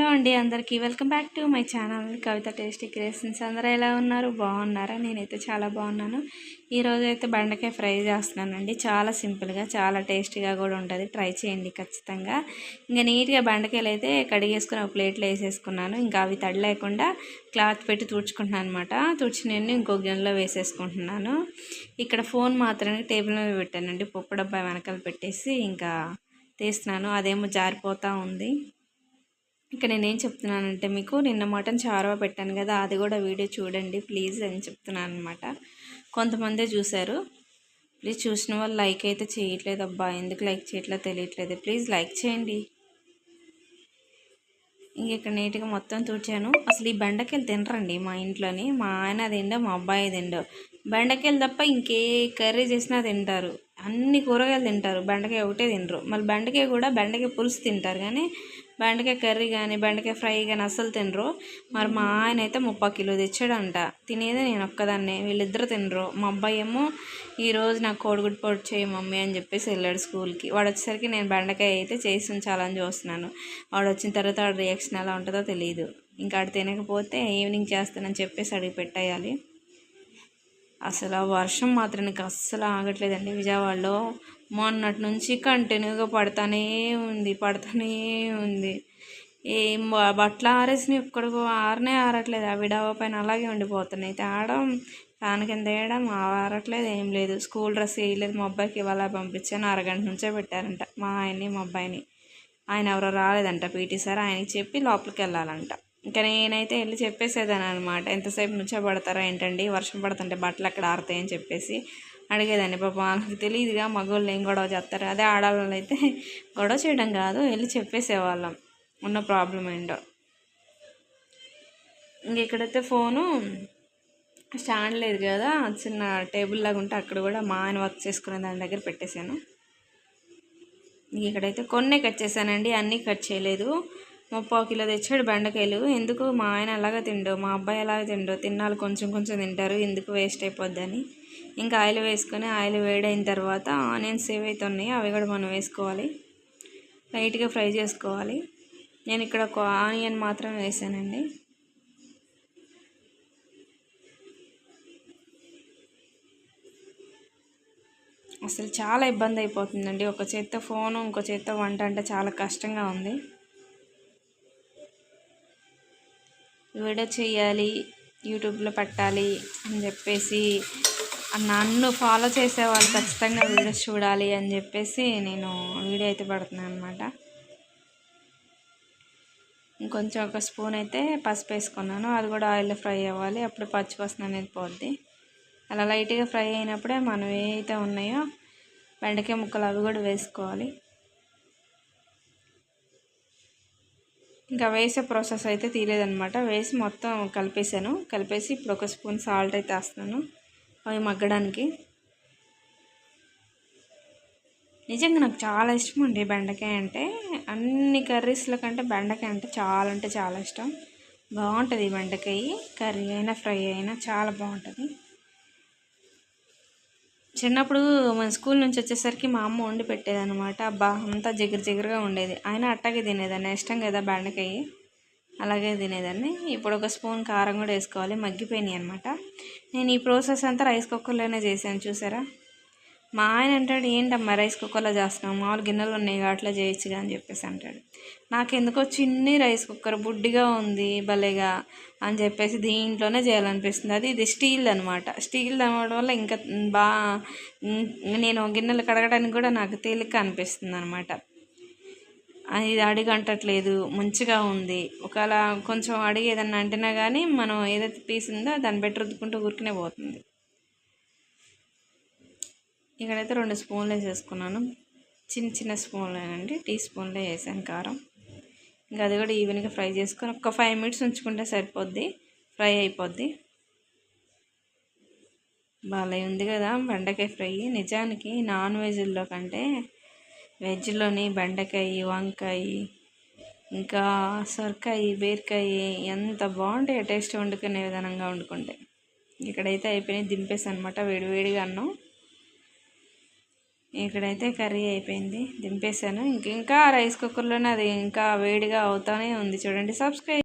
Hello అండి అందరికీ. Welcome back to my channel Kavitha tasty creations అందరూ ఎలా ఉన్నారు? బాగున్నారా? నేనైతే చాలా బాగున్నాను. ఈరోజు అయితే బెండకాయ ఫ్రై చేస్తున్నానండి. చాలా సింపుల్గా చాలా టేస్టీగా కూడా ఉంటుంది. ట్రై చేయండి ఖచ్చితంగా. ఇంకా నీట్గా బెండకాయలు అయితే కడిగేసుకుని ఒక ప్లేట్లో వేసేసుకున్నాను. ఇంకా అవి తడి లేకుండా క్లాత్ పెట్టి తుడుచుకుంటున్నాను అనమాట తుడిచి నేను ఇంకో గిన్నెలో వేసేసుకుంటున్నాను. ఇక్కడ ఫోన్ మాత్రమే టేబుల్ మీద పెట్టానండి. పప్పు డబ్బా వెనకాల పెట్టేసి ఇంకా తీస్తున్నాను. అదేమో జారిపోతూ ఉంది. ఇక నేనేం చెప్తున్నానంటే మీకు నిన్న మటన్ చారవ పెట్టాను కదా అది కూడా వీడియో చూడండి ప్లీజ్ అని చెప్తున్నాను అనమాట కొంతమందే చూశారు. ప్లీజ్ చూసిన వాళ్ళు లైక్ అయితే చేయట్లేదు అబ్బా ఎందుకు లైక్ చేయట్లేదు తెలియట్లేదు. ప్లీజ్ లైక్ చేయండి. ఇంక ఇక్కడ నీట్గా మొత్తం తుడిచాను. అసలు ఈ బెండకాయలు తినరండి మా ఇంట్లోని. మా ఆయన తిండో మా అబ్బాయి తిండో. బెండకాయలు తప్ప ఇంకే కర్రీ చేసినా తింటారు. అన్ని కూరగాయలు తింటారు. బెండకాయ ఒకటే తినరు. మళ్ళీ బెండకాయ కూడా బెండకాయ పులుసు తింటారు కానీ బెండకాయ కర్రీ కానీ బెండకాయ ఫ్రై కానీ అస్సలు తినరు. మరి మా ఆయన అయితే ముప్పై కిలో తెచ్చాడంట. తినేది నేను ఒక్కదాన్నే. వీళ్ళిద్దరు తినరు. మా అబ్బాయి ఏమో ఈరోజు నాకు కోడిగుడ్డు పొడి చేయి మమ్మీ అని చెప్పేసి వెళ్ళాడు స్కూల్కి. వాడు వచ్చేసరికి నేను బెండకాయ అయితే చేసి ఉంచాలని చూస్తున్నాను. వాడు వచ్చిన తర్వాత వాడు రియాక్షన్ ఎలా ఉంటుందో తెలియదు ఇంకా ఆడు తినకపోతే ఈవినింగ్ చేస్తానని చెప్పేసి అడిగి పెట్టేయాలి. అసలు ఆ వర్షం మాత్రం నాకు అస్సలు ఆగట్లేదండి. విజయవాడలో మొన్నటి నుంచి కంటిన్యూగా పడతానే ఉంది పడతానే ఉంది. ఏం బట్టలు ఆరేసి ఎక్కడికో ఆరనే ఆరట్లేదు. ఆ విడావా పైన అలాగే ఉండిపోతున్నాయి. తేడం ఫ్యాన్ కింద వేయడం ఆరట్లేదు ఏం లేదు. స్కూల్ డ్రెస్ వేయలేదు. మా అబ్బాయికి ఇవాళ పంపించాను. అరగంట నుంచే పెట్టారంట మా ఆయన్ని మా అబ్బాయిని. ఆయన ఎవరో రాలేదంట పీటీ సార్. ఆయనకి చెప్పి లోపలికి వెళ్ళాలంట. ఇంకా నేనైతే వెళ్ళి చెప్పేసేదాను అనమాట ఎంతసేపు నుంచో ఏంటండి? వర్షం పడుతుంటే బట్టలు అక్కడ ఆరుతాయని చెప్పేసి అడిగేదాన్ని. పాప వాళ్ళకి తెలియదుగా మగవాళ్ళు ఏం గొడవ చేస్తారు? అదే ఆడవాళ్ళు అయితే గొడవ చేయడం కాదు వెళ్ళి చెప్పేసేవాళ్ళం. ఉన్న ప్రాబ్లం ఏంటో. ఇంక ఇక్కడైతే ఫోను స్టాండ్ లేదు కదా చిన్న టేబుల్ లాగా ఉంటే అక్కడ కూడా మా ఆయన వర్క్ చేసుకునే దాని దగ్గర పెట్టేశాను. ఇక్కడైతే కొన్నే కట్ చేశానండి అన్నీ కట్ చేయలేదు. ముప్పావు కిలో తెచ్చాడు బెండకాయలు. ఎందుకు? మా ఆయన అలాగే తిండో మా అబ్బాయి అలాగే తిండో. తిన్నాళ్ళు కొంచెం కొంచెం తింటారు ఎందుకు వేస్ట్ అయిపోద్దని. ఇంకా ఆయిల్ వేసుకొని ఆయిల్ వేడైన తర్వాత ఆనియన్స్ ఏవైతే ఉన్నాయో అవి కూడా మనం వేసుకోవాలి. లైట్గా ఫ్రై చేసుకోవాలి. నేను ఇక్కడ ఒక ఆనియన్ మాత్రం వేసానండి. అసలు చాలా ఇబ్బంది అయిపోతుందండి. ఒక చేత్తో ఫోను ఇంకో చేత్తో వంట అంటే చాలా కష్టంగా ఉంది. వీడియో చేయాలి యూట్యూబ్లో పెట్టాలి అని చెప్పేసి నన్ను ఫాలో చేసే వాళ్ళు ఖచ్చితంగా వీడియోస్ చూడాలి అని చెప్పేసి నేను వీడియో అయితే పడుతున్నాను అనమాట ఇంకొంచెం ఒక స్పూన్ అయితే పసుపు వేసుకున్నాను. అది కూడా ఆయిల్లో ఫ్రై అవ్వాలి. అప్పుడు పచ్చి పసుపు అనేది పోద్ది. అలా లైట్గా ఫ్రై అయినప్పుడే మనం ఏవైతే ఉన్నాయో బెండకాయ ముక్కలు అవి కూడా వేసుకోవాలి. ఇంకా వేసే ప్రాసెస్ అయితే తీయలేదనమాట వేసి మొత్తం కలిపేసాను కలిపేసి ఇప్పుడు ఒక స్పూన్ సాల్ట్ అయితే వేస్తున్నాను. అవి మగ్గడానికి. నిజంగా నాకు చాలా ఇష్టం అండి బెండకాయ అంటే. అన్ని కర్రీస్ల కంటే బెండకాయ అంటే చాలా అంటే చాలా ఇష్టం. బాగుంటుంది బెండకాయ. కర్రీ అయినా ఫ్రై అయినా చాలా బాగుంటుంది. చిన్నప్పుడు మన స్కూల్ నుంచి వచ్చేసరికి మా అమ్మ వండి పెట్టేదనమాట అబ్బా అంతా జిగురు జిగురుగా ఉండేది. ఆయన అట్టగే తినేదాన్ని. ఇష్టం కదా బెండకాయ? అలాగే తినేదాన్ని. ఇప్పుడు ఒక స్పూన్ కారం కూడా వేసుకోవాలి. మగ్గిపోయినాయి అనమాట నేను ఈ ప్రాసెస్ అంతా రైస్ కుక్కర్లోనే చేశాను. చూసారా? మా ఆయన అంటాడు ఏంటమ్మా రైస్ కుక్కర్లో చేస్తున్నావు? మామూలు గిన్నెలు ఉన్నాయి అట్లా చేయొచ్చుగా అని చెప్పేసి అంటాడు. నాకెందుకో చిన్ని రైస్ కుక్కర్ బుడ్డిగా ఉంది భలేగా అని చెప్పేసి దీంట్లోనే చేయాలనిపిస్తుంది. అది ఇది స్టీల్ అనమాట స్టీల్ అవ్వడం వల్ల ఇంకా బాగా నేను గిన్నెలు కడగడానికి కూడా నాకు తేలిక అనిపిస్తుంది అనమాట ఇది అడిగంటట్లేదు మంచిగా ఉంది. ఒకవేళ కొంచెం అడిగి ఏదన్నా అంటినా కానీ మనం ఏదైతే పీస్ ఉందో దాన్ని బెటర్ రుద్దుకుంటూ ఊరికనే పోతుంది. ఇక్కడైతే రెండు స్పూన్లు వేసేసుకున్నాను చిన్న చిన్న స్పూన్లేనండి. టీ స్పూన్లే వేసాను కారం. ఇంకా అది కూడా ఈవెన్గా ఫ్రై చేసుకొని ఒక ఫైవ్ మినిట్స్ ఉంచుకుంటే సరిపోద్ది. ఫ్రై అయిపోద్ది. బాగా ఉంది కదా బెండకాయ ఫ్రై. నిజానికి నాన్ వెజ్లో కంటే వెజ్లోని బెండకాయ వంకాయ ఇంకా సొరకాయ బీరకాయ ఎంత బాగుంటాయి టేస్ట్ వండుకునే విధానంగా వండుకుంటే. ఇక్కడైతే అయిపోయినాయి. దింపేసి అనమాట వేడివేడిగా అన్నం. ఇక్కడైతే కర్రీ అయిపోయింది. దింపేశాను. ఇంక ఇంకా రైస్ కుక్కర్లోనే అది ఇంకా వేడిగా అవుతానే ఉంది. చూడండి సబ్స్క్రైబ్